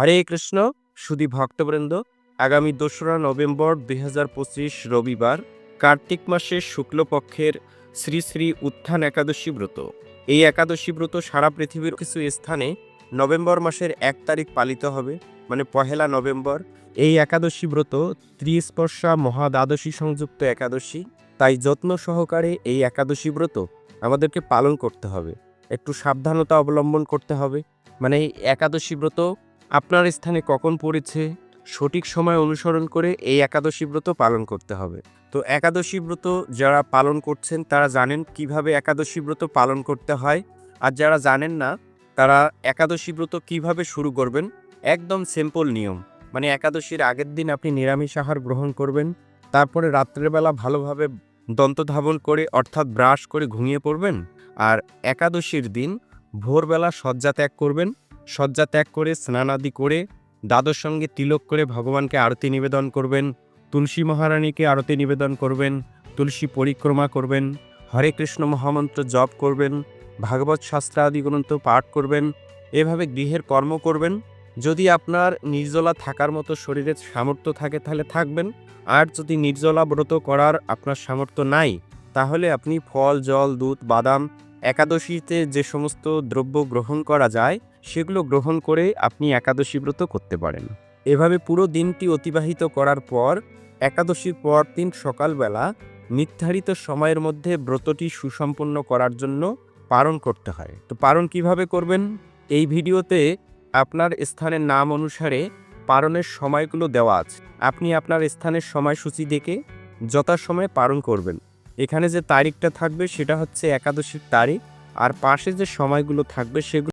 হরে কৃষ্ণ, সুধী ভক্তবৃন্দ, আগামী দোসরা নভেম্বর দুই হাজার পঁচিশ রবিবার কার্তিক মাসের শুক্লপক্ষের শ্রী শ্রী উত্থান একাদশী ব্রত। এই একাদশী ব্রত সারা পৃথিবীর কিছু স্থানে নভেম্বর মাসের এক তারিখ পালিত হবে মানে পহেলা নভেম্বর। এই একাদশী ব্রত ত্রিস্পর্শা মহাদ্বাদশী সংযুক্ত একাদশী, তাই যত্ন সহকারে এই একাদশী ব্রত আমাদেরকে পালন করতে হবে। একটু সাবধানতা অবলম্বন করতে হবে। মানে একাদশী ব্রত আপনার স্থানে কখন পড়েছে, সঠিক সময় অনুসরণ করে এই একাদশী ব্রত পালন করতে হবে। তো একাদশী ব্রত যারা পালন করছেন, তারা জানেন কীভাবে একাদশী ব্রত পালন করতে হয়। আর যারা জানেন না, তারা একাদশী ব্রত কীভাবে শুরু করবেন, একদম সিম্পল নিয়ম। মানে একাদশীর আগের দিন আপনি নিরামিষ আহার গ্রহণ করবেন, তারপরে রাত্রেবেলা ভালোভাবে দন্তধাবন করে, অর্থাৎ ব্রাশ করে ঘুমিয়ে পড়বেন। আর একাদশীর দিন ভোরবেলা শয্যা ত্যাগ করবেন শয্যা ত্যাগ করে, স্নানাদি করে দাদর সঙ্গে তিলক করে ভগবানকে আরতি নিবেদন করবেন, তুলসী মহারানীকে আরতি নিবেদন করবেন, তুলসী পরিক্রমা করবেন, হরে কৃষ্ণ মহামন্ত্র জপ করবেন, ভাগবত শাস্ত্রাদি গ্রন্থ পাঠ করবেন, এভাবে গৃহের কর্ম করবেন। যদি আপনার নির্জলা থাকার মতো শরীরের সামর্থ্য থাকে তাহলে থাকবেন, আর যদি নির্জলা ব্রত করার আপনার সামর্থ্য নাই, তাহলে আপনি ফল, জল, দুধ, বাদাম, একাদশীতে যে সমস্ত দ্রব্য গ্রহণ করা যায় সেগুলো গ্রহণ করে আপনি একাদশী ব্রত করতে পারেন। এভাবে পুরো দিনটি অতিবাহিত করার পর, একাদশীর পর দিন সকালবেলা নির্ধারিত সময়ের মধ্যে ব্রতটি সুসম্পন্ন করার জন্য পারণ করতে হয়। তো পারণ কীভাবে করবেন? এই ভিডিওতে আপনার স্থানের নাম অনুসারে পারণের সময়গুলো দেওয়া আছে। আপনি আপনার স্থানের সময়সূচি দেখে যথাসময়ে পারণ করবেন। এখানে যে তারিখটা থাকবে সেটা হচ্ছে একাদশীর তারিখ, আর পাশে যে সময়গুলো থাকবে সেগুলো